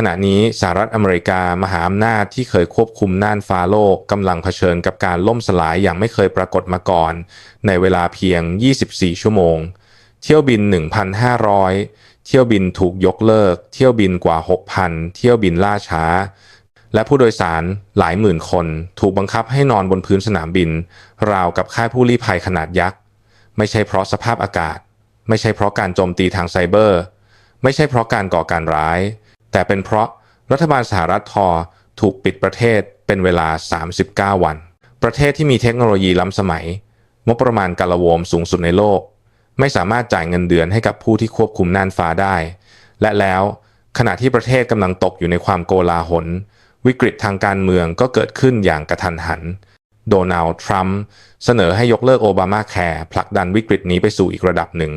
ขณะนี้สหรัฐอเมริกามหาอำนาจที่เคยควบคุมน่านฟ้าโลกกำลังเผชิญกับการล่มสลายอย่างไม่เคยปรากฏมาก่อน ในเวลาเพียง 24 ชั่วโมง เที่ยวบิน 1,500 เที่ยวบินถูกยกเลิก เที่ยวบินกว่า 6,000 เที่ยวบินล่าช้า และผู้โดยสารหลายหมื่นคน ถูกบังคับให้นอนบนพื้นสนามบิน ราวกับค่ายผู้ลี้ภัยขนาดยักษ์ ไม่ใช่เพราะสภาพอากาศ ไม่ใช่เพราะการโจมตีทางไซเบอร์ ไม่ใช่เพราะการก่อการร้าย แต่เป็นเพราะรัฐบาลสหรัฐทอถูกปิดประเทศเป็นเวลา 39 วัน ประเทศที่มีเทคโนโลยีล้ำสมัย งบประมาณการละโวมสูงสุดในโลก ไม่สามารถจ่ายเงินเดือนให้กับผู้ที่ควบคุมน่านฟ้าได้ และแล้วขณะที่ประเทศกำลังตกอยู่ในความโกลาหล วิกฤตทางการเมืองก็เกิดขึ้นอย่างกระทันหัน โดนัลด์ทรัมป์เสนอให้ยกเลิกโอบามาแคร์ผลักดันวิกฤตนี้ไปสู่อีกระดับหนึ่ง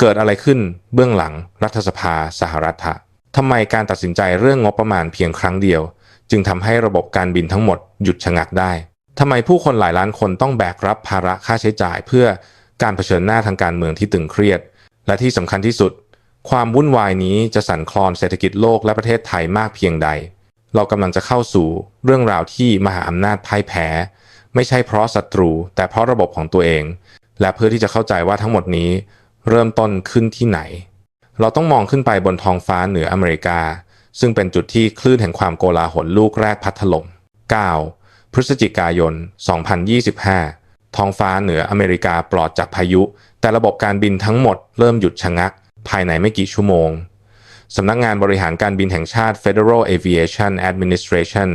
เกิดอะไรขึ้นเบื้องหลังรัฐสภาสหรัฐะ ทำไมการตัดสินใจเรื่องงบประมาณเพียงครั้งเดียว จึงทำให้ระบบการบินทั้งหมดหยุดชะงักได้ทำไมผู้คนหลายล้านคนต้องแบกรับภาระค่าใช้จ่ายเพื่อการเผชิญหน้าทางการเมืองที่ตึงเครียด และที่สำคัญที่สุด ความวุ่นวายนี้จะสั่นคลอนเศรษฐกิจโลกและประเทศไทยมากเพียงใด เรากำลังจะเข้าสู่เรื่องราวที่มหาอำนาจพ่ายแพ้ ไม่ใช่เพราะศัตรู แต่เพราะระบบของตัวเอง และเพื่อที่จะเข้าใจว่าทั้งหมดนี้ เริ่มต้นขึ้นที่ไหน เราต้องมองขึ้นไปบนท้องฟ้าเหนืออเมริกา ซึ่งเป็นจุดที่คลื่นแห่งความโกลาหลลูกแรกพัดถล่ม 9. พฤศจิกายน 2025 ท้องฟ้าเหนืออเมริกาปลอดจากพายุ แต่ระบบการบินทั้งหมดเริ่มหยุดชะงัก ภายในไม่กี่ชั่วโมงสำนักงานบริหารการบินแห่งชาติ Federal Aviation Administration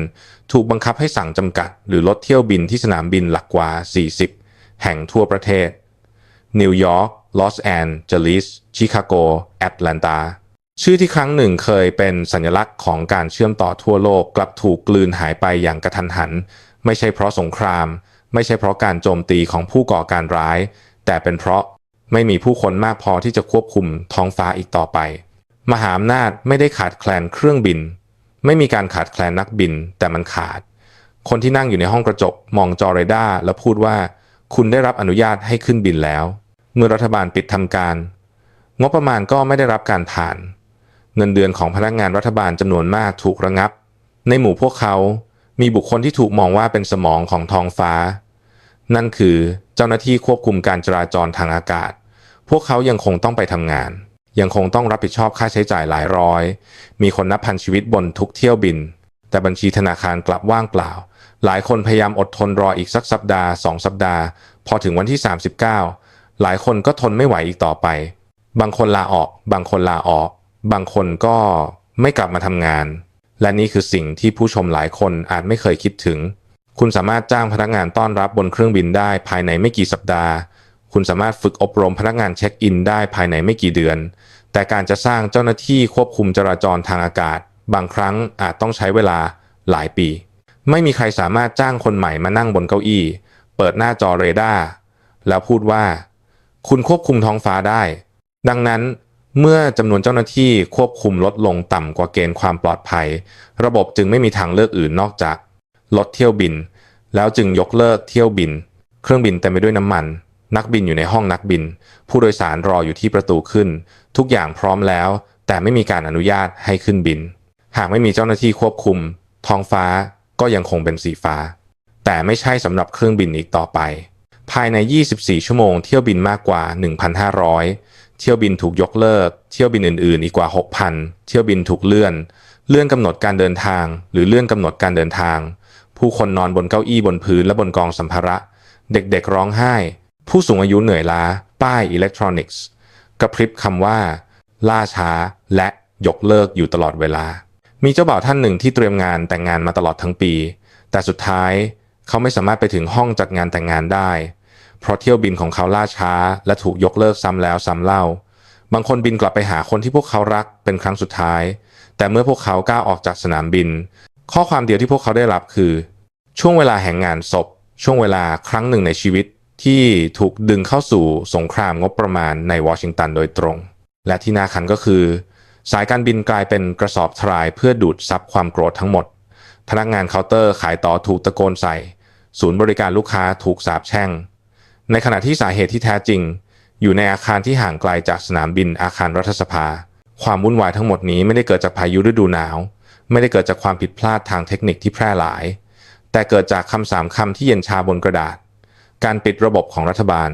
ถูกบังคับให้สั่งจำกัด หรือลดเที่ยวบินที่สนามบินหลักกว่า 40 แห่งทั่วประเทศ นิวยอร์กลอสแอนเจลิสชิคาโกแอตแลนตาชื่อที่ครั้งหนึ่งเคยเป็นสัญลักษณ์ของการเชื่อมต่อทั่วโลกกลับถูกกลืนหายไปอย่างกระทันหัน ไม่ใช่เพราะสงคราม ไม่ใช่เพราะการโจมตีของผู้ก่อการร้าย แต่เป็นเพราะไม่มีผู้คนมากพอที่จะควบคุมท้องฟ้าอีกต่อไป มหาอำนาจไม่ได้ขาดแคลนเครื่องบิน ไม่มีการขาดแคลนนักบิน แต่มันขาด คนที่นั่งอยู่ในห้องกระจกมองจอเรดาร์แล้วพูดว่า คุณได้รับอนุญาตให้ขึ้นบินแล้ว เมื่อรัฐบาลปิดทำการ งบประมาณก็ไม่ได้รับการผ่าน เงินเดือนของพนักงานรัฐบาลจำนวนมากถูกระงับ ในหมู่พวกเขา มีบุคคลที่ถูกมองว่าเป็นสมองของท้องฟ้า นั่นคือเจ้าหน้าที่ควบคุมการจราจรทางอากาศ พวกเขายังคงต้องไปทำงาน ยังคงต้องรับผิดชอบค่าใช้จ่ายหลายร้อย มีคนนับพันชีวิตบนทุกเที่ยวบิน แต่บัญชีธนาคารกลับว่างเปล่า หลายคนพยายามอดทนรออีกสักสัปดาห์สองสัปดาห์ พอถึงวันที่ 39 หลายคนก็ทนไม่ไหวอีกต่อไป บางคนลาออก บางคนลาออก บางคนก็ไม่กลับมาทำงาน และนี่คือสิ่งที่ผู้ชมหลายคนอาจไม่เคยคิดถึง คุณสามารถจ้างพนักงานต้อนรับบนเครื่องบินได้ภายในไม่กี่สัปดาห์ คุณสามารถฝึกอบรมพนักงานเช็คอินได้ภายในไม่กี่เดือน แต่การจะสร้างเจ้าหน้าที่ควบคุมจราจรทางอากาศ บางครั้งอาจต้องใช้เวลาหลายปี ไม่มีใครสามารถจ้างคนใหม่มานั่งบนเก้าอี้ เปิดหน้าจอเรดาร์แล้วพูดว่า คุณควบคุมท้องฟ้าได้ ดังนั้นเมื่อจำนวนเจ้าหน้าที่ควบคุมลดลงต่ำกว่าเกณฑ์ความปลอดภัย ระบบจึงไม่มีทางเลือกอื่นนอกจาก ลดเที่ยวบิน แล้วจึงยกเลิกเที่ยวบิน เครื่องบินเต็มไปด้วยน้ำมัน นักบินอยู่ในห้องนักบิน ผู้โดยสารรออยู่ที่ประตูขึ้น ทุกอย่างพร้อมแล้ว แต่ไม่มีการอนุญาตให้ขึ้นบิน หากไม่มีเจ้าหน้าที่ควบคุม ท้องฟ้า ก็ยังคงเป็นสีฟ้า แต่ไม่ใช่สำหรับเครื่องบินอีกต่อไป ภายใน 24 ชั่วโมงเที่ยวบินมากกว่า 1,500 เที่ยวบินถูกยกเลิก เที่ยวบินอื่นๆ อีกกว่า 6,000 เที่ยวบินถูกเลื่อน เลื่อนกำหนดการเดินทาง หรือเลื่อนกำหนดการเดินทาง ผู้คนนอนบนเก้าอี้บนพื้นและบนกองสัมภาระ เด็กๆร้องไห้ ผู้สูงอายุเหนื่อยล้า ป้ายอิเล็กทรอนิกส์ กระพริบคำว่า ล่าช้าและยกเลิกอยู่ตลอดเวลา มีเจ้าบ่าวท่านหนึ่งที่เตรียมงานแต่งงานมาตลอดทั้งปี แต่สุดท้ายเขาไม่สามารถไปถึงห้องจัดงานแต่งงานได้ เพราะเที่ยวบินของเขาล่าช้า และถูกยกเลิกซ้ำแล้วซ้ำเล่า บางคนบินกลับไปหาคนที่พวกเขารักเป็นครั้งสุดท้าย แต่เมื่อพวกเขาก้าวออกจากสนามบิน ข้อความเดียวที่พวกเขาได้รับคือ ช่วงเวลาแห่งงานศพ ช่วงเวลาครั้งหนึ่งในชีวิตที่ถูกดึงเข้าสู่สงครามงบประมาณในวอชิงตันโดยตรง และที่น่าขันก็คือ สายการบินกลายเป็นกระสอบทรายเพื่อดูดซับความโกรธทั้งหมด พนักงานเคาน์เตอร์ขายต่อถูกตะโกนใส่ ศูนย์บริการลูกค้าถูกสาปแช่ง ในขณะที่สาเหตุที่แท้จริง อยู่ในอาคารที่ห่างไกลจากสนามบินอาคารรัฐสภา ความวุ่นวายทั้งหมดนี้ไม่ได้เกิดจากพายุฤดูหนาว ไม่ได้เกิดจากความผิดพลาดทางเทคนิคที่แพร่หลาย แต่เกิดจากคำสามคำที่เย็นชาบนกระดาษ การปิดระบบของรัฐบาล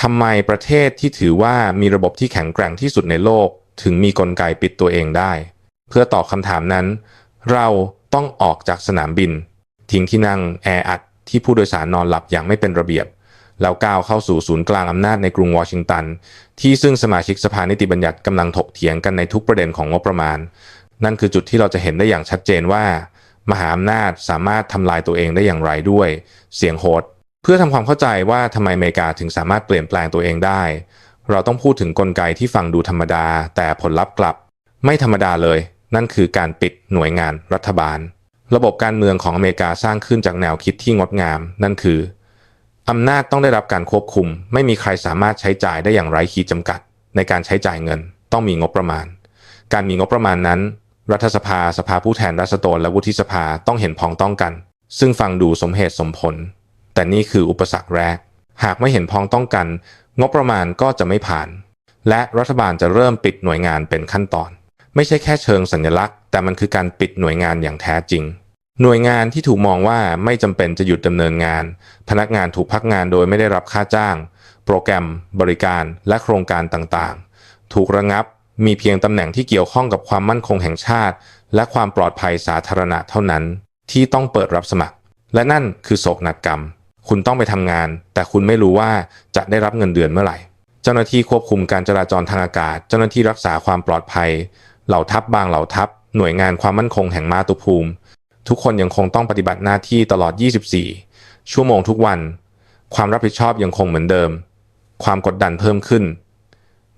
ทำไมประเทศที่ถือว่ามีระบบที่แข็งแกร่งที่สุดในโลก ถึงมีกลไกปิดตัวเองได้ เพื่อตอบคำถามนั้น เราต้องออกจากสนามบิน ทิ้งที่นั่งแออัดที่ผู้โดยสารนอนหลับอย่างไม่เป็นระเบียบ แล้วก้าวเข้าสู่ศูนย์กลางอำนาจในกรุงวอชิงตัน ที่ซึ่งสมาชิกสภานิติบัญญัติกำลังถกเถียงกันในทุกประเด็นของงบประมาณ นั่นคือจุดที่เราจะเห็นได้อย่างชัดเจนว่า มหาอำนาจสามารถทำลายตัวเองได้อย่างไรด้วย เสียงโหดเพื่อทำความเข้าใจว่าทำไมอเมริกาถึงสามารถเปลี่ยนแปลงตัวเองได้ เราต้องพูดถึงกลไกที่ฟังดูธรรมดา แต่ผลลัพธ์กลับ ไม่ธรรมดาเลย นั่นคือการปิดหน่วยงานรัฐบาล ระบบการเมืองของอเมริกาสร้างขึ้นจากแนวคิดที่งดงาม นั่นคืออำนาจต้องได้รับการควบคุม ไม่มีใครสามารถใช้จ่ายได้อย่างไร้ขีดจำกัด ในการใช้จ่ายเงิน ต้องมีงบประมาณ การมีงบประมาณนั้น รัฐสภาสภาผู้แทนราษฎรและวุฒิสภาต้องเห็นพ้องต้องกัน ซึ่งฟังดูสมเหตุสมผล แต่นี่คืออุปสรรคแรก หากไม่เห็นพ้องต้องกันงบประมาณก็จะไม่ผ่าน และรัฐบาลจะเริ่มปิดหน่วยงานเป็นขั้นตอน ไม่ใช่แค่เชิงสัญลักษณ์ แต่มันคือการปิดหน่วยงานอย่างแท้จริง หน่วยงานที่ถูกมองว่าไม่จำเป็นจะหยุดดำเนินงาน พนักงานถูกพักงานโดยไม่ได้รับค่าจ้าง โปรแกรม บริการ และโครงการต่างๆ ถูกระงับมีเพียงตำแหน่งที่เกี่ยวข้องกับความมั่นคงแห่งชาติ และความปลอดภัยสาธารณะเท่านั้น ที่ต้องเปิดรับสมัคร และนั่นคือโศกนาฏกรรม คุณต้องไปทำงาน แต่คุณไม่รู้ว่าจะได้รับเงินเดือนเมื่อไหร่ เจ้าหน้าที่ควบคุมการจราจรทางอากาศ เจ้าหน้าที่รักษาความปลอดภัย เหล่าทัพบางเหล่าทัพ หน่วยงานความมั่นคงแห่งมาตุภูมิ ทุกคนยังคงต้องปฏิบัติหน้าที่ตลอด 24 ชั่วโมงทุกวัน ความรับผิดชอบยังคงเหมือนเดิม ความกดดันเพิ่มขึ้น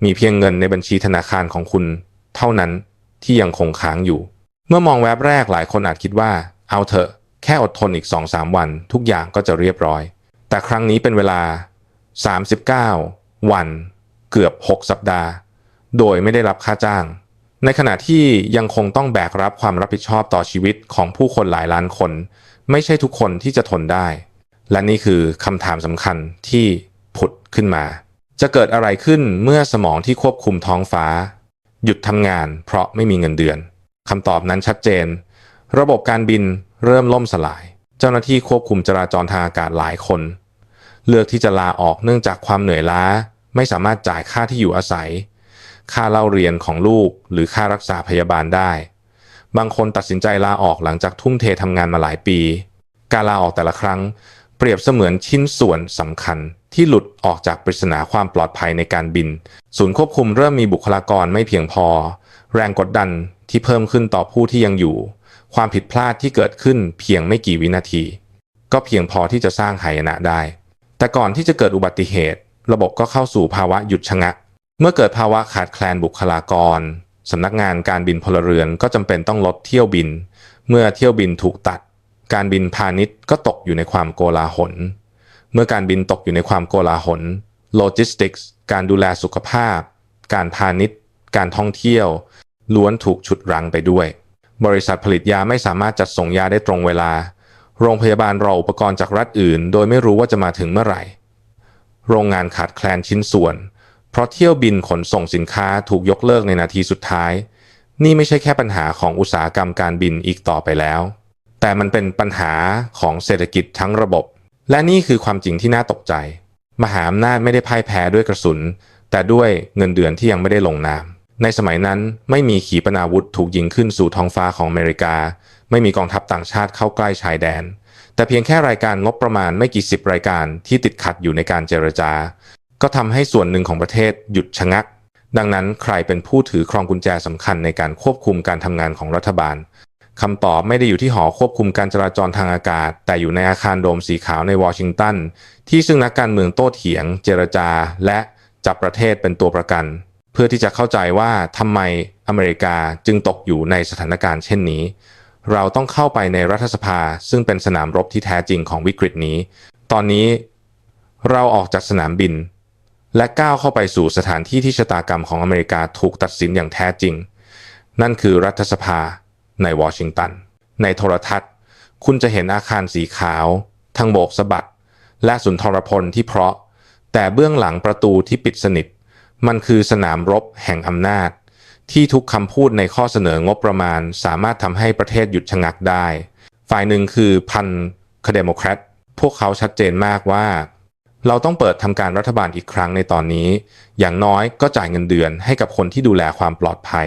มีเพียงเงินในบัญชีธนาคารของคุณ เท่านั้นที่ยังคงค้างอยู่ เมื่อมองแวบแรกหลายคนอาจคิดว่า เอาเถอะ แค่อดทนอีก 2-3 วัน ทุกอย่างก็จะเรียบร้อย แต่ครั้งนี้เป็นเวลา 39 วัน เกือบ 6 สัปดาห์ โดยไม่ได้รับค่าจ้าง ในขณะที่ยังคงต้องแบกรับความรับผิดชอบต่อชีวิตของผู้คนหลายล้านคน ไม่ใช่ทุกคนที่จะทนได้ และนี่คือคำถามสำคัญที่ผุดขึ้นมา จะเกิดอะไรขึ้นเมื่อสมองที่ควบคุมท้องฟ้า หยุดทำงาน เพราะไม่มีเงินเดือนคำตอบนั้นชัดเจน ระบบการบินเริ่มล่มสลาย เจ้าหน้าที่ควบคุมจราจรทางอากาศหลายคน เลือกที่จะลาออกเนื่องจากความเหนื่อยล้า ไม่สามารถจ่ายค่าที่อยู่อาศัย ค่าเล่าเรียนของลูกหรือค่ารักษาพยาบาลได้ บางคนตัดสินใจลาออกหลังจากทุ่มเททำงานมาหลายปี การลาออกแต่ละครั้ง เปรียบเสมือนชิ้นส่วนสำคัญที่หลุดออกจากปริศนาความปลอดภัยในการบิน ศูนย์ควบคุมเริ่มมีบุคลากรไม่เพียงพอ แรงกดดันที่เพิ่มขึ้นต่อผู้ที่ยังอยู่ ความผิดพลาดที่เกิดขึ้นเพียงไม่กี่วินาที ก็เพียงพอที่จะสร้างหายนะได้ แต่ก่อนที่จะเกิดอุบัติเหตุ ระบบก็เข้าสู่ภาวะหยุดชะงัก เมื่อเกิดภาวะขาดแคลนบุคลากรสำนักงานการบินพลเรือนก็จำเป็นต้องลดเที่ยวบิน เมื่อเที่ยวบินถูกตัด การบินพาณิชย์ก็ตกอยู่ในความโกลาหล เมื่อการบินตกอยู่ในความโกลาหลโลจิสติกส์การดูแลสุขภาพ การพาณิชย์ การท่องเที่ยว ล้วนถูกฉุดรั้งไปด้วย บริษัทผลิตยาไม่สามารถจัดส่งยาได้ตรงเวลา โรงพยาบาลรออุปกรณ์จากรัฐอื่น โดยไม่รู้ว่าจะมาถึงเมื่อไหร่ โรงงานขาดแคลนชิ้นส่วน เพราะเที่ยวบินขนส่งสินค้าถูกยกเลิกในนาทีสุดท้าย นี่ไม่ใช่แค่ปัญหาของอุตสาหกรรมการบินอีกต่อไปแล้ว แต่มันเป็นปัญหาของเศรษฐกิจทั้งระบบ และนี่คือความจริงที่น่าตกใจ มหาอำนาจไม่ได้พ่ายแพ้ด้วยกระสุน แต่ด้วยเงินเดือนที่ยังไม่ได้ลงนาม ในสมัยนั้นไม่มีขีปนาวุธถูกยิงขึ้นสู่ท้องฟ้าของอเมริกา ไม่มีกองทัพต่างชาติเข้าใกล้ชายแดน แต่เพียงแค่รายการงบประมาณไม่กี่สิบรายการที่ติดขัดอยู่ในการเจรจา ก็ทำให้ส่วนหนึ่งของประเทศหยุดชะงัก ดังนั้นใครเป็นผู้ถือครองกุญแจสำคัญในการควบคุมการทำงานของรัฐบาลคำตอบไม่ได้อยู่ที่หอควบคุมการจราจรทางอากาศ แต่อยู่ในอาคารโดมสีขาวในวอชิงตันที่ซึ่งนักการเมืองโต้เถียง เจรจา และจับประเทศเป็นตัวประกัน เพื่อที่จะเข้าใจว่าทำไมอเมริกาจึงตกอยู่ในสถานการณ์เช่นนี้ เราต้องเข้าไปในรัฐสภาซึ่งเป็นสนามรบที่แท้จริงของวิกฤตนี้ ตอนนี้เราออกจากสนามบิน และก้าวเข้าไปสู่สถานที่ที่ชะตากรรมของอเมริกาถูกตัดสินอย่างแท้จริง นั่นคือรัฐสภาในวอชิงตัน ในโทรทัศน์ คุณจะเห็นอาคารสีขาวทั้งโบกสะบัด และสุนทรพลที่เพราะ แต่เบื้องหลังประตูที่ปิดสนิท มันคือสนามรบแห่งอำนาจ ที่ทุกคำพูดในข้อเสนองบประมาณ สามารถทำให้ประเทศหยุดชะงักได้ ฝ่ายหนึ่งคือพันคเดโมแครตพวกเขาชัดเจนมากว่า เราต้องเปิดทำการรัฐบาลอีกครั้งในตอนนี้ อย่างน้อยก็จ่ายเงินเดือนให้กับคนที่ดูแลความปลอดภัย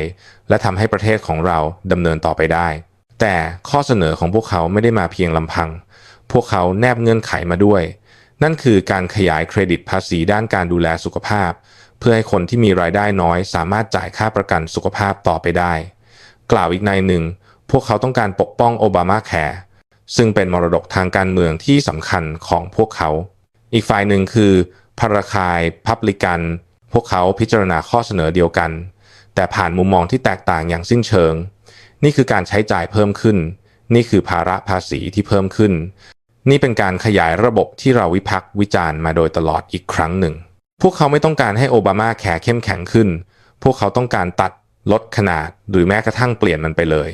และทำให้ประเทศของเราดำเนินต่อไปได้ แต่ข้อเสนอของพวกเขาไม่ได้มาเพียงลำพัง พวกเขาแนบเงื่อนไขมาด้วย นั่นคือการขยายเครดิตภาษีด้านการดูแลสุขภาพ พื่อให้คนที่มีรายได้น้อย สามารถจ่ายค่าประกันสุขภาพต่อไปได้ กล่าวอีกในหนึ่ง พวกเขาต้องการปกป้องโอบามาแคร์ซึ่งเป็นมรดกทางการเมืองที่สำคัญของพวกเขา อีกฝ่ายหนึ่งคือพาราคายพับลิกัน พวกเขาพิจารณาข้อเสนอเดียวกัน แต่ผ่านมุมมองที่แตกต่างอย่างสิ้นเชิง นี่คือการใช้จ่ายเพิ่มขึ้น นี่คือภาระภาษีที่เพิ่มขึ้น นี่เป็นการขยายระบบที่เราวิพักษ์วิจารณ์มาโดยตลอดอีกครั้งหนึ่ง พวกเขาไม่ต้องการให้โอบามาแคร์เข้มแข็งขึ้น พวกเขาต้องการตัดลดขนาดหรือแม้กระทั่งเปลี่ยนมันไปเลย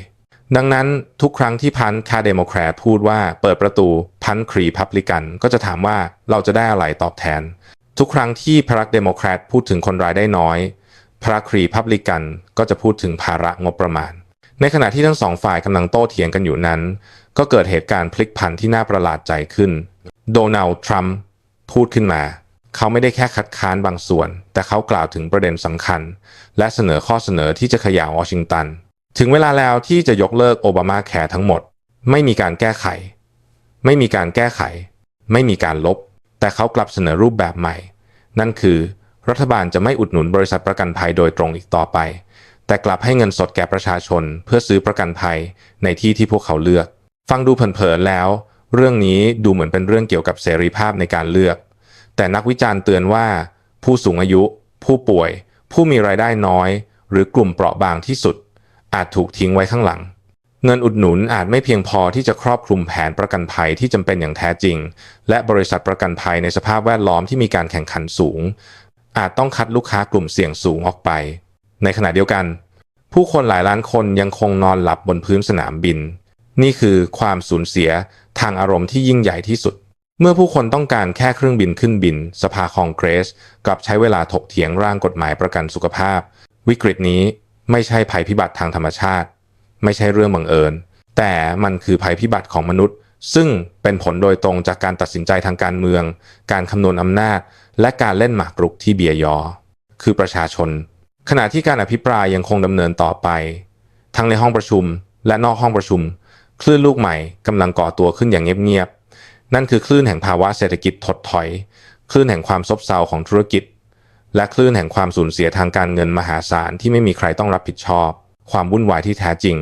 ดังนั้นทุกครั้งที่พันคาเดโมแครตพูดว่าเปิดประตูพันครีพับลิกัน ก็จะถามว่าเราจะได้อะไรตอบแทน ทุกครั้งที่พรรคเดโมแครตพูดถึงคนรายได้น้อย พรรคครีพับลิกันก็จะพูดถึงภาระงบประมาณ ในขณะที่ทั้งสองฝ่ายกำลังโต้เถียงกันอยู่นั้น ก็เกิดเหตุการณ์พลิกผันที่น่าประหลาดใจขึ้น โดนัลด์ทรัมป์พูดขึ้นมา เขาไม่ได้แค่คัดค้านบางส่วน แต่เขากล่าวถึงประเด็นสำคัญ และเสนอข้อเสนอที่จะขยายวอชิงตัน ถึงเวลาแล้วที่จะยกเลิกโอบามาแคร์ทั้งหมด ไม่มีการแก้ไข ไม่มีการแก้ไข ไม่มีการลบ แต่เขากลับเสนอรูปแบบใหม่ นั่นคือ รัฐบาลจะไม่อุดหนุนบริษัทประกันภัยโดยตรงอีกต่อไป แต่กลับให้เงินสดแก่ประชาชน เพื่อซื้อประกันภัยในที่ที่พวกเขาเลือก ฟังดูเผินๆแล้ว เรื่องนี้ดูเหมือนเป็นเรื่องเกี่ยวกับเสรีภาพในการเลือก แต่นักวิจารณ์เตือนว่า ผู้สูงอายุ ผู้ป่วย ผู้มีรายได้น้อย หรือกลุ่มเปราะบางที่สุด อาจถูกทิ้งไว้ข้างหลัง เงินอุดหนุนอาจไม่เพียงพอที่จะครอบคลุมแผนประกันภัยที่จำเป็นอย่างแท้จริง และบริษัทประกันภัยในสภาพแวดล้อมที่มีการแข่งขันสูง อาจต้องคัดลูกค้ากลุ่มเสี่ยงสูงออกไป ในขณะเดียวกัน ผู้คนหลายล้านคนยังคงนอนหลับบนพื้นสนามบิน นี่คือความสูญเสียทางอารมณ์ที่ยิ่งใหญ่ที่สุด เมื่อผู้คนต้องการแค่เครื่องบินขึ้นบิน สภาคองเกรสกลับใช้เวลาถกเถียงร่างกฎหมายประกันสุขภาพ วิกฤตนี้ไม่ใช่ภัยพิบัติทางธรรมชาติ ไม่ใช่เรื่องบังเอิญ แต่มันคือภัยพิบัติของมนุษย์ ซึ่งเป็นผลโดยตรงจากการตัดสินใจทางการเมือง การคำนวณอำนาจ และการเล่นหมากรุกที่เบียยอ คือประชาชน ขณะที่การอภิปรายยังคงดำเนินต่อไป ทั้งในห้องประชุมและนอกห้องประชุม คลื่นลูกใหม่กำลังก่อตัวขึ้นอย่างเงียบๆ นั่นคือคลื่นแห่งภาวะเศรษฐกิจถดถอย คลื่นแห่งความซบเซาของธุรกิจ และคลื่นแห่งความสูญเสียทางการเงินมหาศาลที่ไม่มีใครต้องรับผิดชอบ ความวุ่นวายที่แท้จริง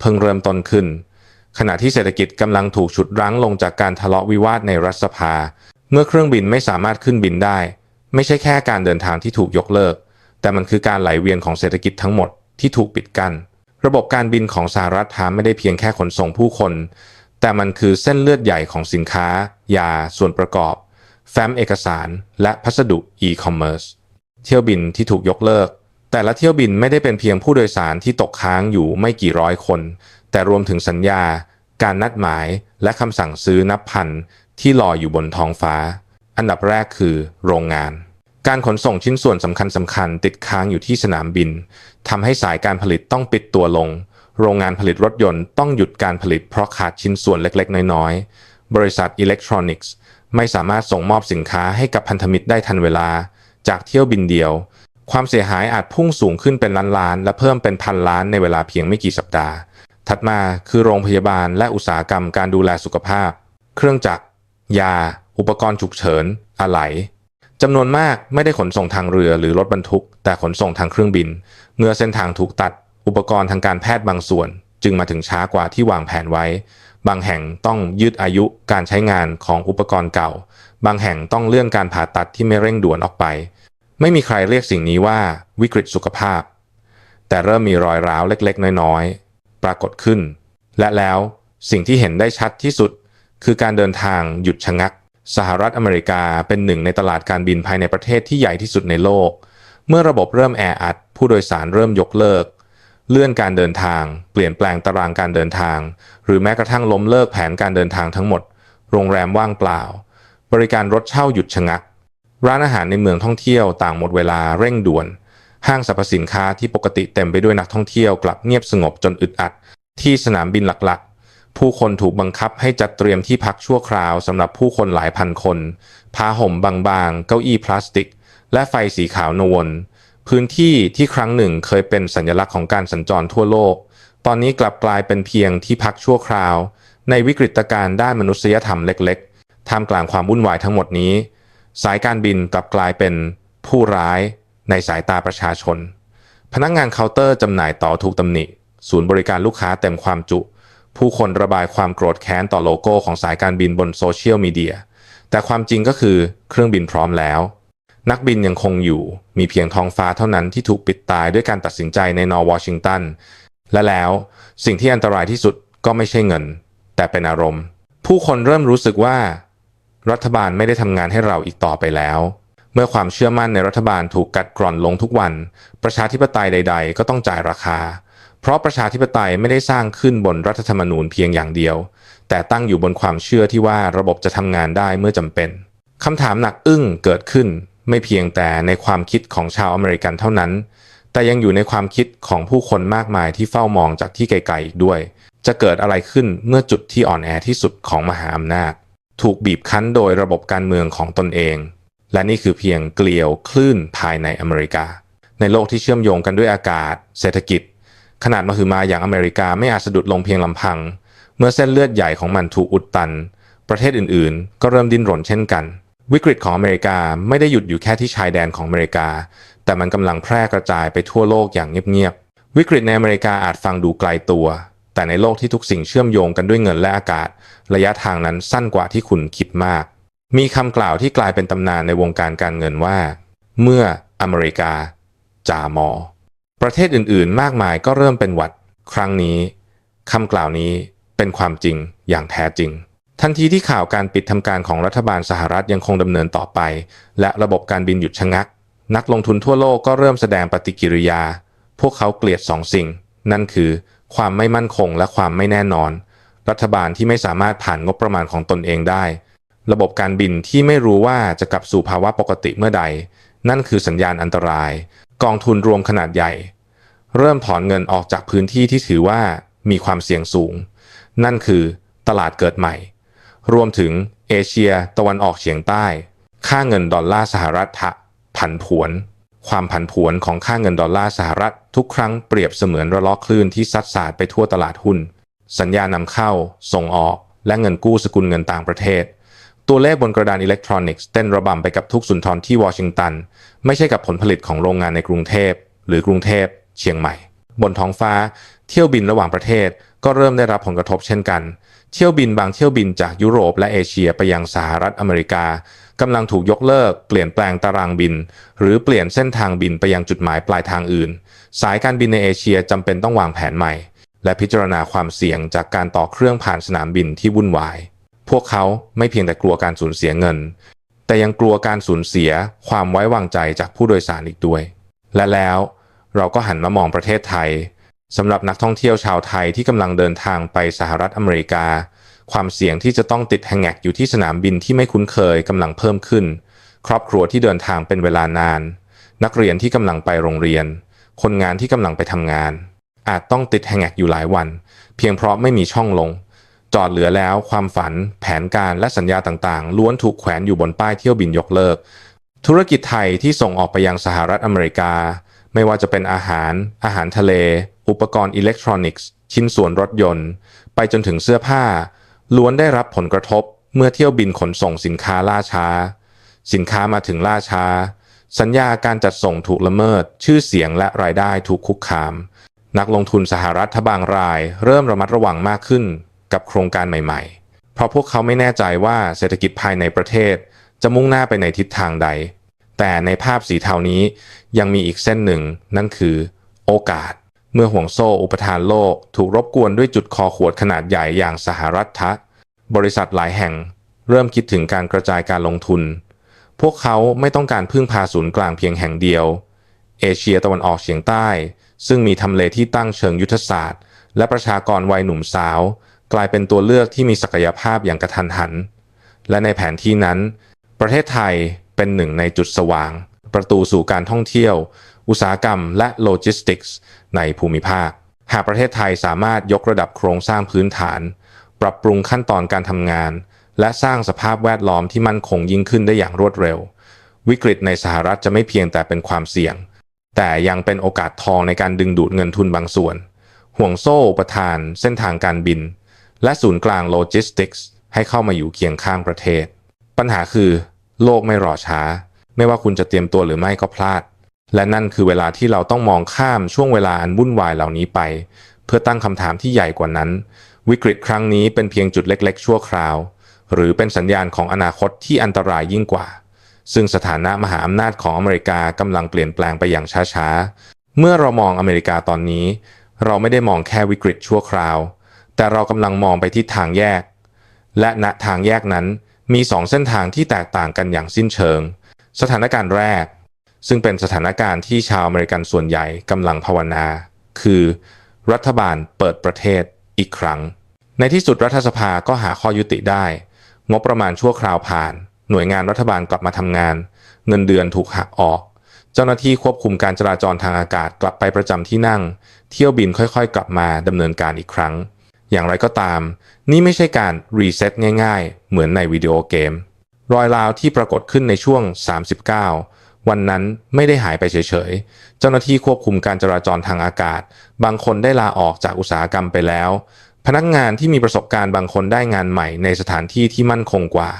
เพิ่งเริ่มต้นขึ้น ขณะที่เศรษฐกิจกำลังถูกฉุดรั้งลงจากการทะเลาะวิวาทในรัฐสภา เมื่อเครื่องบินไม่สามารถขึ้นบินได้ ไม่ใช่แค่การเดินทางที่ถูกยกเลิก แต่มันคือการไหลเวียนของเศรษฐกิจทั้งหมดที่ถูกปิดกัน้นระบบการบินของสหรัฐทาไม่ได้เพียงแค่ขนส่งผู้คน แต่มันคือเส้นเลือดใหญ่ของสินค้า ยา ส่วนประกอบ แฟ้มเอกสาร และพัสดุอีคอมเมิร์ซเที่ยวบินที่ถูกยกเลิก แต่ละเที่ยวบินไม่ได้เป็นเพียงผู้โดยสารที่ตกค้างอยู่ไม่กี่ร้อยคน แต่รวมถึงสัญญา การนัดหมาย และคำสั่งซื้อนับพันที่ลอยอยู่บนท้องฟ้า อันดับแรกคือ โรงงาน การขนส่งชิ้นส่วนสำคัญสำคัญติดค้างอยู่ที่สนามบินทำให้สายการผลิตต้องปิดตัวลง โรงงานผลิตรถยนต์ต้องหยุดการผลิตเพราะขาดชิ้นส่วนเล็กๆ น้อยๆ บริษัทอิเล็กทรอนิกส์ไม่สามารถส่งมอบสินค้าให้กับพันธมิตรได้ทันเวลา จากเที่ยวบินเดียว ความเสียหายอาจพุ่งสูงขึ้นเป็นล้านล้านๆ และเพิ่มเป็นพันล้านในเวลาเพียงไม่กี่สัปดาห์ ถัดมาคือโรงพยาบาลและอุตสาหกรรมการดูแลสุขภาพ เครื่องจักร ยา อุปกรณ์ฉุกเฉิน อะไหล่จำนวนมากไม่ได้ขนส่งทางเรือหรือรถบรรทุก แต่ขนส่งทางเครื่องบิน เมื่อเส้นทางถูกตัด อุปกรณ์ทางการแพทย์บางส่วน จึงมาถึงช้ากว่าที่วางแผนไว้ บางแห่งต้องยืดอายุการใช้งานของอุปกรณ์เก่า บางแห่งต้องเลื่อนการผ่าตัดที่ไม่เร่งด่วนออกไป ไม่มีใครเรียกสิ่งนี้ว่าวิกฤตสุขภาพ แต่เริ่มมีรอยร้าวเล็กๆ น้อยๆ ปรากฏขึ้น และแล้วสิ่งที่เห็นได้ชัดที่สุด คือการเดินทางหยุดชะงัก สหรัฐอเมริกาเป็นหนึ่งในตลาดการบินภายในประเทศที่ใหญ่ที่สุดในโลก เมื่อระบบเริ่มแออัด ผู้โดยสารเริ่มยกเลิก เลื่อนการเดินทาง เปลี่ยนแปลงตารางการเดินทาง หรือแม้กระทั่งล้มเลิกแผนการเดินทางทั้งหมด โรงแรมว่างเปล่า บริการรถเช่าหยุดชะงัก ร้านอาหารในเมืองท่องเที่ยวต่างหมดเวลาเร่งด่วน ห้างสรรพสินค้าที่ปกติเต็มไปด้วยนักท่องเที่ยวกลับเงียบสงบจนอึดอัด ที่สนามบินหลักๆ ผู้คนถูกบังคับให้จัดเตรียมที่พักชั่วคราวสำหรับผู้คนหลายพันคนผ้าห่มบางๆ เก้าอี้พลาสติก และไฟสีขาวนวล พื้นที่ที่ครั้งหนึ่งเคยเป็นสัญลักษณ์ของการสัญจรทั่วโลก ตอนนี้กลับกลายเป็นเพียงที่พักชั่วคราว ในวิกฤตการณ์ด้านมนุษยธรรมเล็กๆ ท่ามกลางความวุ่นวายทั้งหมดนี้ สายการบินกลับกลายเป็นผู้ร้ายในสายตาประชาชน พนักงานเคาน์เตอร์จำหน่ายต่อถูกตำหนิ ศูนย์บริการลูกค้าเต็มความจุ ผู้คนระบายความโกรธแค้นต่อโลโก้ของสายการบินบนโซเชียลมีเดีย แต่ความจริงก็คือเครื่องบินพร้อมแล้ว นักบินยังคงอยู่ มีเพียงท้องฟ้าเท่านั้นที่ถูกปิดตายด้วยการตัดสินใจในนอร์วอชิงตัน และแล้วสิ่งที่อันตรายที่สุดก็ไม่ใช่เงิน แต่เป็นอารมณ์ ผู้คนเริ่มรู้สึกว่า รัฐบาลไม่ได้ทำงานให้เราอีกต่อไปแล้ว เมื่อความเชื่อมั่นในรัฐบาลถูกกัดกร่อนลงทุกวัน ประชาธิปไตยใด ๆ ก็ต้องจ่ายราคา เพราะประชาธิปไตยไม่ได้สร้างขึ้นบนรัฐธรรมนูญเพียงอย่างเดียว แต่ตั้งอยู่บนความเชื่อที่ว่าระบบจะทำงานได้เมื่อจำเป็นคำถามหนักอึ้งเกิดขึ้น ไม่เพียงแต่ในความคิดของชาวอเมริกันเท่านั้น แต่ยังอยู่ในความคิดของผู้คนมากมายที่เฝ้ามองจากที่ไกลๆอีกด้วย จะเกิดอะไรขึ้นเมื่อจุดที่อ่อนแอที่สุดของมหาอำนาจ ถูกบีบคั้นโดยระบบการเมืองของตนเอง และนี่คือเพียงเกลียวคลื่นภายในอเมริกา ในโลกที่เชื่อมโยงกันด้วยอากาศ เศรษฐกิจ ขนาดมหึมาอย่างอเมริกาไม่อาจสะดุดลงเพียงลำพัง เมื่อเส้นเลือดใหญ่ของมันถูกอุดตัน ประเทศอื่นๆ ก็เริ่มดิ้นรนเช่นกัน วิกฤตของอเมริกาไม่ได้หยุดอยู่แค่ที่ชายแดนของอเมริกา แต่มันกำลังแพร่กระจายไปทั่วโลกอย่างเงียบๆ วิกฤตในอเมริกาอาจฟังดูไกลตัว แต่ในโลกที่ทุกสิ่งเชื่อมโยงกันด้วยเงินและอากาศ ระยะทางนั้นสั้นกว่าที่คุณคิดมาก มีคำกล่าวที่กลายเป็นตำนานในวงการการเงินว่า เมื่ออเมริกาจ่ามอ ประเทศอื่นๆ มากมายก็เริ่มเป็นหวัด ครั้งนี้คำกล่าวนี้เป็นความจริงอย่างแท้จริง ทันทีที่ข่าวการปิดทำการของรัฐบาลสหรัฐยังคงดำเนินต่อไป และระบบการบินหยุดชะงัก นักลงทุนทั่วโลกก็เริ่มแสดงปฏิกิริยา พวกเขาเกลียดสองสิ่ง นั่นคือความไม่มั่นคงและความไม่แน่นอน รัฐบาลที่ไม่สามารถผ่านงบประมาณของตนเองได้ ระบบการบินที่ไม่รู้ว่าจะกลับสู่ภาวะปกติเมื่อใด นั่นคือสัญญาณอันตราย กองทุนรวมขนาดใหญ่ เริ่มถอนเงินออกจากพื้นที่ที่ถือว่ามีความเสี่ยงสูง นั่นคือตลาดเกิดใหม่ รวมถึงเอเชียตะวันออกเฉียงใต้ ค่าเงินดอลลาร์สหรัฐะผันผวน ความผันผวนของค่าเงินดอลลาร์สหรัฐทุกครั้งเปรียบเสมือนระลอกคลื่นที่ซัดสาดไปทั่วตลาดหุ้น สัญญานำเข้า ส่งออก และเงินกู้สกุลเงินต่างประเทศ ตัวเลขบนกระดานอิเล็กทรอนิกส์เต้นระบำไปกับทุกสุนทรที่วอชิงตัน ไม่ใช่กับผลผลิตของโรงงานในกรุงเทพ หรือกรุงเทพ เชียงใหม่ บนท้องฟ้า เที่ยวบินระหว่างประเทศก็เริ่มได้รับผลกระทบเช่นกัน เที่ยวบินบางเที่ยวบินจากยุโรปและเอเชียไปยังสหรัฐอเมริกากำลังถูกยกเลิก เปลี่ยนแปลงตารางบิน หรือเปลี่ยนเส้นทางบินไปยังจุดหมายปลายทางอื่น สายการบินในเอเชียจำเป็นต้องวางแผนใหม่ และพิจารณาความเสี่ยงจากการต่อเครื่องผ่านสนามบินที่วุ่นวาย พวกเขาไม่เพียงแต่กลัวการสูญเสียเงิน แต่ยังกลัวการสูญเสียความไว้วางใจจากผู้โดยสารอีกด้วย และแล้วเราก็หันมามองประเทศไทย สำหรับนักท่องเที่ยวชาวไทยที่กำลังเดินทางไปสหรัฐอเมริกา ความเสี่ยงที่จะต้องติดแฮงแกอยู่ที่สนามบินที่ไม่คุ้นเคยกำลังเพิ่มขึ้น ครอบครัวที่เดินทางเป็นเวลานาน นักเรียนที่กำลังไปโรงเรียน คนงานที่กำลังไปทำงาน อาจต้องติดแฮงแงกอยู่หลายวัน เพียงเพราะไม่มีช่องลง จอดเหลือแล้ว ความฝัน แผนการและสัญญาต่างๆ ล้วนถูกแขวนอยู่บนป้ายเที่ยวบินยกเลิก ธุรกิจไทยที่ส่งออกไปยังสหรัฐอเมริกา ไม่ว่าจะเป็นอาหาร อาหารทะเล อุปกรณ์อิเล็กทรอนิกส์ ชิ้นส่วนรถยนต์ ไปจนถึงเสื้อผ้า ล้วนได้รับผลกระทบ เมื่อเที่ยวบินขนส่งสินค้าล่าช้า สินค้ามาถึงล่าช้า สัญญาการจัดส่งถูกละเมิด ชื่อเสียงและรายได้ถูกคุกคาม นักลงทุนสหรัฐบางราย เริ่มระมัดระวังมากขึ้น กับโครงการใหม่ ๆ เพราะพวกเขาไม่แน่ใจว่าเศรษฐกิจภายในประเทศ จะมุ่งหน้าไปในทิศทางใด แต่ในภาพสีเทานี้ยังมีอีกเส้นหนึ่งนั่นคือ โอกาส เมื่อห่วงโซ่อุปทานโลกถูกรบกวนด้วยจุดคอขวดขนาดใหญ่อย่างสหรัฐทะ บริษัทหลายแห่ง เริ่มคิดถึงการกระจายการลงทุน พวกเขาไม่ต้องการพึ่งพาศูนย์กลางเพียงแห่งเดียว เอเชียตะวันออกเฉียงใต้ ซึ่งมีทำเลที่ตั้งเชิงยุทธศาสตร์ และประชากรวัยหนุ่มสาว กลายเป็นตัวเลือกที่มีศักยภาพอย่างกระทันหัน และในแผนที่นั้น ประเทศไทยเป็นหนึ่งในจุดสว่าง ประตูสู่การท่องเที่ยว อุตสาหกรรม และโลจิสติกส์ในภูมิภาค หากประเทศไทยสามารถยกระดับโครงสร้างพื้นฐาน ปรับปรุงขั้นตอนการทำงาน และสร้างสภาพแวดล้อมที่มั่นคงยิ่งขึ้นได้อย่างรวดเร็ว วิกฤตในสหรัฐจะไม่เพียงแต่เป็นความเสี่ยง แต่ยังเป็นโอกาสทองในการดึงดูดเงินทุนบางส่วน ห่วงโซ่ประทาน เส้นทางการบิน และศูนย์กลางโลจิสติกส์ให้เข้ามาอยู่เคียงข้างประเทศ ปัญหาคือ โลกไม่รอช้า ไม่ว่าคุณจะเตรียมตัวหรือไม่ก็พลาด และนั่นคือเวลาที่เราต้องมองข้ามช่วงเวลาอันวุ่นวายเหล่านี้ไป เพื่อตั้งคำถามที่ใหญ่กว่านั้น วิกฤตครั้งนี้เป็นเพียงจุดเล็ก ๆ ชั่วคราว หรือเป็นสัญญาณของอนาคตที่อันตรายยิ่งกว่า ซึ่งสถานะมหาอำนาจของอเมริกากำลังเปลี่ยนแปลงไปอย่างช้าๆ เมื่อเรามองอเมริกาตอนนี้ เราไม่ได้มองแค่วิกฤตชั่วคราว แต่เรากำลังมองไปที่ทางแยก และณทางแยกนั้นมีสองเส้นทางที่แตกต่างกันอย่างสิ้นเชิง สถานการณ์แรก ซึ่งเป็นสถานการณ์ที่ชาวอเมริกันส่วนใหญ่กำลังภาวนา คือ รัฐบาลเปิดประเทศอีกครั้ง ในที่สุดรัฐสภาก็หาข้อยุติได้ งบประมาณชั่วคราวผ่าน หน่วยงานรัฐบาลกลับมาทำงาน เงินเดือนถูกหักออก เจ้าหน้าที่ควบคุมการจราจรทางอากาศกลับไปประจำที่นั่ง เที่ยวบินค่อยๆ กลับมาดำเนินการอีกครั้ง อย่างไรก็ตาม นี่ไม่ใช่การรีเซ็ตง่าย ๆ เหมือนในวิดีโอเกม รอยราวที่ปรากฏขึ้นในช่วง 39 วันนั้นไม่ได้หายไปเฉยๆ เจ้าหน้าที่ควบคุมการจราจรทางอากาศ บางคนได้ลาออกจากอุตสาหกรรมไปแล้ว พนักงานที่มีประสบการณ์บางคนได้งานใหม่ในสถานที่ที่มั่นคงกว่า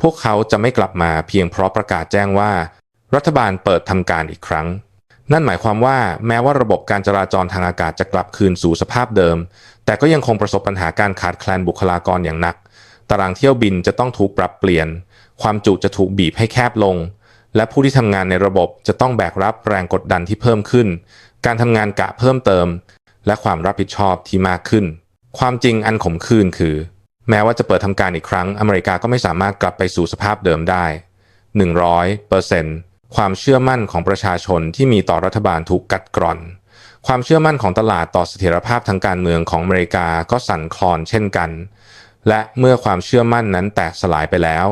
พวกเขาจะไม่กลับมาเพียงเพราะประกาศแจ้งว่า รัฐบาลเปิดทำการอีกครั้ง นั่นหมายความว่าแม้ว่าระบบการจราจรทางอากาศจะกลับคืนสู่สภาพเดิม แต่ก็ยังคงประสบปัญหาการขาดแคลนบุคลากรอย่างหนัก ตารางเที่ยวบินจะต้องถูกปรับเปลี่ยน ความจุจะถูกบีบให้แคบลง และผู้ที่ทำงานในระบบจะต้องแบกรับแรงกดดันที่เพิ่มขึ้น การทำงานกะเพิ่มเติม และความรับผิดชอบที่มากขึ้น ความจริงอันขมขื่นคือ แม้ว่าจะเปิดทำการอีกครั้ง อเมริกาก็ไม่สามารถกลับไปสู่สภาพเดิมได้ 100เปอร์เซ็นต์ความเชื่อมั่นของประชาชนที่มีต่อรัฐบาลถูกกัดกร่อน ความเชื่อมั่นของตลาดต่อเสถียรภาพทางการเมืองของอเมริกาก็สั่นคลอนเช่นกัน และเมื่อความเชื่อมั่นนั้นแตกสลายไปแล้ว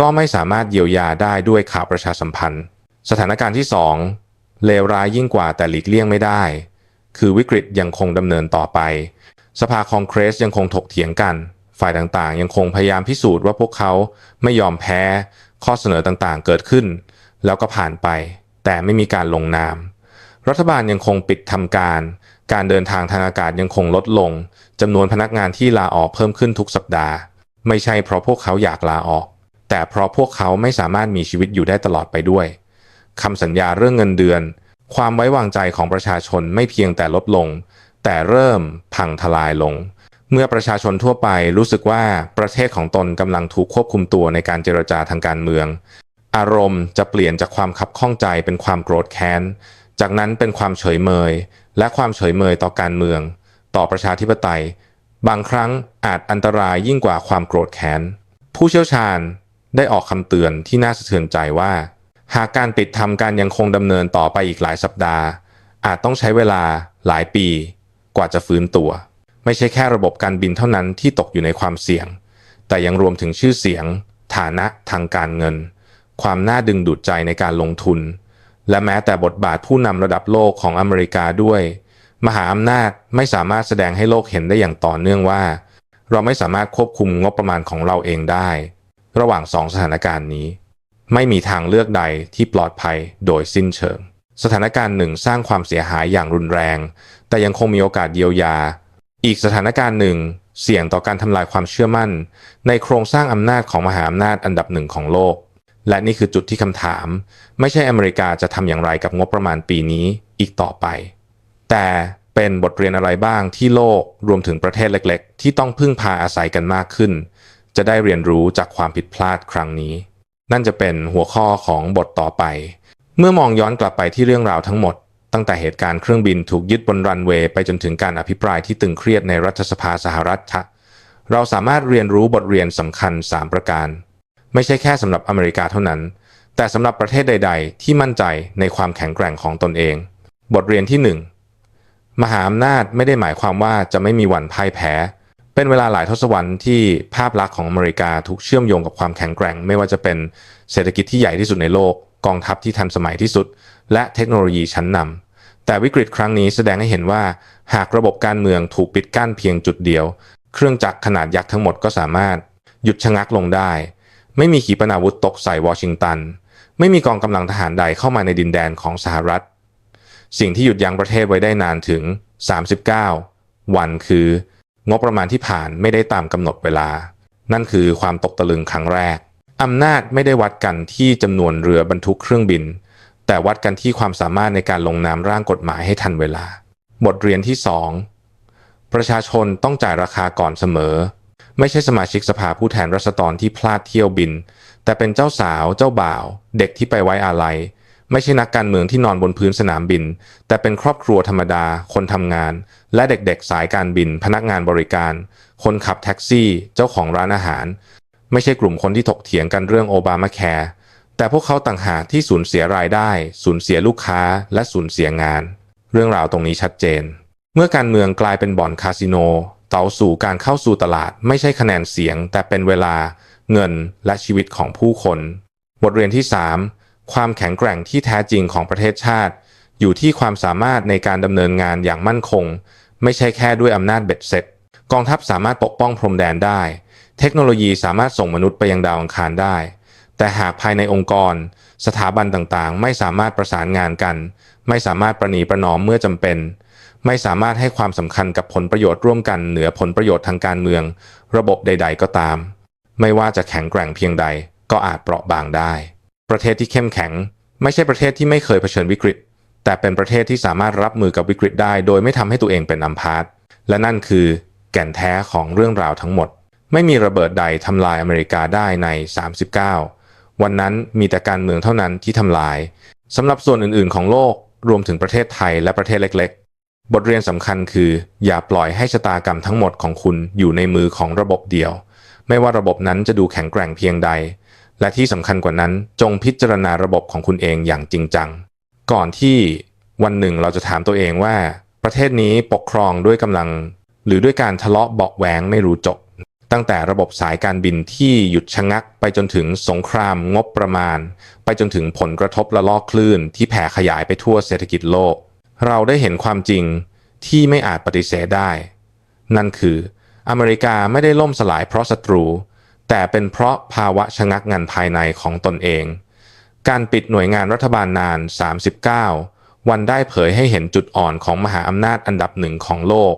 ก็ไม่สามารถเยียวยาได้ด้วยข่าวประชาสัมพันธ์ สถานการณ์ที่ 2 เลวร้ายยิ่งกว่าแต่หลีกเลี่ยงไม่ได้ คือวิกฤตยังคงดำเนินต่อไป สภาคองเกรสยังคงถกเถียงกัน ฝ่ายต่างๆ ยังคงพยายามพิสูจน์ว่าพวกเขาไม่ยอมแพ้ ข้อเสนอต่างๆ เกิดขึ้น แล้วก็ผ่านไป แต่ไม่มีการลงนาม รัฐบาลยังคงปิดทำการ การเดินทางทางอากาศยังคงลดลงจำนวนพนักงานที่ลาออกเพิ่มขึ้นทุกสัปดาห์ ไม่ใช่เพราะพวกเขาอยากลาออก แต่เพราะพวกเขาไม่สามารถมีชีวิตอยู่ได้ตลอดไปด้วยคำสัญญาเรื่องเงินเดือน ความไว้วางใจของประชาชนไม่เพียงแต่ลดลง แต่เริ่มพังทลายลง เมื่อประชาชนทั่วไปรู้สึกว่าประเทศของตนกำลังถูกควบคุมตัวในการเจรจาทางการเมือง อารมณ์จะเปลี่ยนจากความขับข้องใจเป็นความโกรธแค้น จากนั้นเป็นความเฉยเมย และความเฉยเมยต่อการเมือง ต่อประชาธิปไตย บางครั้งอาจอันตรายยิ่งกว่าความโกรธแค้นผู้เชี่ยวชาญ ได้ออกคำเตือนที่น่าสะเทือนใจว่า หากการปิดทำการยังคงดำเนินต่อไปอีกหลายสัปดาห์ อาจต้องใช้เวลาหลายปี กว่าจะฟื้นตัว ไม่ใช่แค่ระบบการบินเท่านั้นที่ตกอยู่ในความเสี่ยง แต่ยังรวมถึงชื่อเสียง ฐานะทางการเงิน ความน่าดึงดูดใจในการลงทุน และแม้แต่บทบาทผู้นำระดับโลกของอเมริกาด้วย มหาอำนาจไม่สามารถแสดงให้โลกเห็นได้อย่างต่อเนื่องว่า เราไม่สามารถควบคุมงบประมาณของเราเองได้ ระหว่างสองสถานการณ์นี้ ไม่มีทางเลือกใดที่ปลอดภัยโดยสิ้นเชิง สถานการณ์หนึ่งสร้างความเสียหายอย่างรุนแรง แต่ยังคงมีโอกาสเยียวยา อีกสถานการณ์หนึ่งเสี่ยงต่อการทำลายความเชื่อมั่น ในโครงสร้างอำนาจของมหาอำนาจอันดับหนึ่งของโลก และนี่คือจุดที่คำถาม ไม่ใช่อเมริกาจะทำอย่างไรกับงบประมาณปีนี้อีกต่อไป แต่เป็นบทเรียนอะไรบ้างที่โลกรวมถึงประเทศเล็ก ๆ ที่ต้องพึ่งพาอาศัยกันมากขึ้น จะได้เรียนรู้จากความผิดพลาดครั้งนี้ นั่นจะเป็นหัวข้อของบทต่อไป เมื่อมองย้อนกลับไปที่เรื่องราวทั้งหมด ตั้งแต่เหตุการณ์เครื่องบินถูกยึดบนรันเวย์ไปจนถึงการอภิปรายที่ตึงเครียดในรัฐสภาสหรัฐเราสามารถเรียนรู้บทเรียนสำคัญ 3 ประการ ไม่ใช่แค่สำหรับอเมริกาเท่านั้น แต่สำหรับประเทศใด ๆ ที่มั่นใจในความแข็งแกร่งของตนเอง บทเรียนที่ 1 มหาอำนาจไม่ได้หมายความว่าจะไม่มีวันพ่ายแพ้ เป็นเวลาหลายทศวรรษที่ภาพลักษณ์ของอเมริกาถูกเชื่อมโยงกับความแข็งแกร่ง ไม่ว่าจะเป็นเศรษฐกิจที่ใหญ่ที่สุดในโลก กองทัพที่ทันสมัยที่สุด และเทคโนโลยีชั้นนำแต่วิกฤตครั้งนี้แสดงให้เห็นว่า หากระบบการเมืองถูกปิดกั้นเพียงจุดเดียว เครื่องจักรขนาดยักษ์ทั้งหมดก็สามารถ หยุดชะงักลงได้ ไม่มีขีปนาวุธตกใส่วอชิงตัน ไม่มีกองกำลังทหารใดเข้ามาในดินแดนของสหรัฐ สิ่งที่หยุดยั้งประเทศไว้ได้นานถึง 39 วันคือ งบประมาณที่ผ่านไม่ได้ตามกำหนดเวลา นั่นคือความตกตะลึงครั้งแรกอำนาจไม่ได้วัดกันที่จำนวนเรือบรรทุกเครื่องบิน แต่วัดกันที่ความสามารถในการลงนามร่างกฎหมายให้ทันเวลา บทเรียนที่ 2 ประชาชนต้องจ่ายราคาก่อนเสมอ ไม่ใช่สมาชิกสภาผู้แทนราษฎรที่พลาดเที่ยวบิน แต่เป็นเจ้าสาว เจ้าบ่าว เด็กที่ไปไว้อาลัย ไม่ใช่นักการเมืองที่นอนบนพื้นสนามบิน แต่เป็นครอบครัวธรรมดา คนทำงาน และเด็กๆ สายการบิน พนักงานบริการ คนขับแท็กซี่ เจ้าของร้านอาหาร ไม่ใช่กลุ่มคนที่ถกเถียงกันเรื่องโอบามาแคร์แต่พวกเขาต่างหากที่สูญเสียรายได้ สูญเสียลูกค้า และสูญเสียงาน เรื่องราวตรงนี้ชัดเจน เมื่อการเมืองกลายเป็นบ่อนคาสิโนเตาสู่การเข้าสู่ตลาด ไม่ใช่คะแนนเสียง แต่เป็นเวลา เงินและชีวิตของผู้คน บทเรียนที่ 3 ความแข็งแกร่งที่แท้จริงของประเทศชาติ อยู่ที่ความสามารถในการดำเนินงานอย่างมั่นคง ไม่ใช่แค่ด้วยอำนาจเบ็ดเสร็จ กองทัพสามารถปกป้องพรมแดนได้ เทคโนโลยีสามารถส่งมนุษย์ไปยังดาวอังคารได้ แต่หากภายในองค์กร สถาบันต่างๆ ไม่สามารถประสานงานกัน ไม่สามารถประนีประนอมเมื่อจำเป็น ไม่สามารถให้ความสำคัญกับผลประโยชน์ร่วมกันเหนือผลประโยชน์ทางการเมือง ระบบใด ๆ ก็ตาม ไม่ว่าจะแข็งแกร่งเพียงใดก็อาจเปราะบางได้ ประเทศที่เข้มแข็ง ไม่ใช่ประเทศที่ไม่เคยเผชิญวิกฤต แต่เป็นประเทศที่สามารถรับมือกับวิกฤตได้ โดยไม่ทำให้ตัวเองเป็นอัมพาตและนั่นคือแก่นแท้ของเรื่องราวทั้งหมด ไม่มีระเบิดใดทำลายอเมริกาได้ใน 39 วันนั้นมีแต่การเมืองเท่านั้นที่ทำลายสำหรับส่วนอื่นๆ ของโลกรวมถึงประเทศไทยและประเทศเล็ก ๆ บทเรียนสำคัญคือ อย่าปล่อยให้ชะตากรรมทั้งหมดของคุณอยู่ในมือของระบบเดียว ไม่ว่าระบบนั้นจะดูแข็งแกร่งเพียงใด และที่สำคัญกว่านั้นจงพิจารณาระบบของคุณเองอย่างจริงจัง ก่อนที่วันหนึ่งเราจะถามตัวเองว่า ประเทศนี้ปกครองด้วยกำลัง หรือด้วยการทะเลาะเบาแหวงไม่รู้จบ ตั้งแต่ระบบสายการบินที่หยุดชะงัก ไปจนถึงสงครามงบประมาณ ไปจนถึงผลกระทบระลอกคลื่น ที่แผ่ขยายไปทั่วเศรษฐกิจโลก เราได้เห็นความจริงที่ไม่อาจปฏิเสธได้ นั่นคือ อเมริกาไม่ได้ล่มสลายเพราะศัตรู แต่เป็นเพราะภาวะชะงักงันภายในของตนเอง การปิดหน่วยงานรัฐบาลนาน 39 วันได้เผยให้เห็นจุดอ่อนของมหาอำนาจอันดับหนึ่งของโลก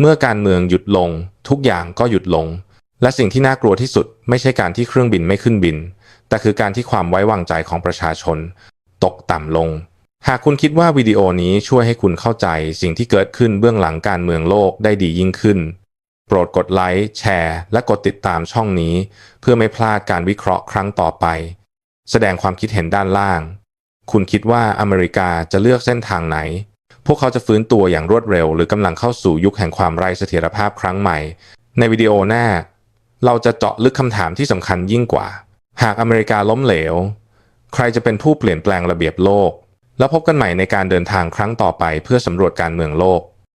เมื่อการเมืองหยุดลง ทุกอย่างก็หยุดลง และสิ่งที่น่ากลัวที่สุดไม่ใช่การที่เครื่องบินไม่ขึ้นบิน แต่คือการที่ความไว้วางใจของประชาชน ตกต่ำลง หากคุณคิดว่าวิดีโอนี้ช่วยให้คุณเข้าใจสิ่งที่เกิดขึ้นเบื้องหลังการเมืองโลกได้ดียิ่งขึ้น ปรดกดไลค์แชร์ และกดติดตามช่องนี้ เพื่อไม่พลาดการวิเคราะห์ครั้งต่อไป แสดงความคิดเห็นด้านล่าง คุณคิดว่าอเมริกาจะเลือกเส้นทางไหน พวกเขาจะฟื้นตัวอย่างรวดเร็ว หรือกำลังเข้าสู่ยุคแห่งความไร้เสถียรภาพครั้งใหม่ ในวิดีโอหน้า เราจะเจาะลึกคำถามที่สำคัญยิ่งกว่า หากอเมริกาล้มเหลว ใครจะเป็นผู้เปลี่ยนแปลงระเบียบโลก แล้วพบกันใหม่ในการเดินทางครั้งต่อไปเพื่อสำรวจการเมืองโลก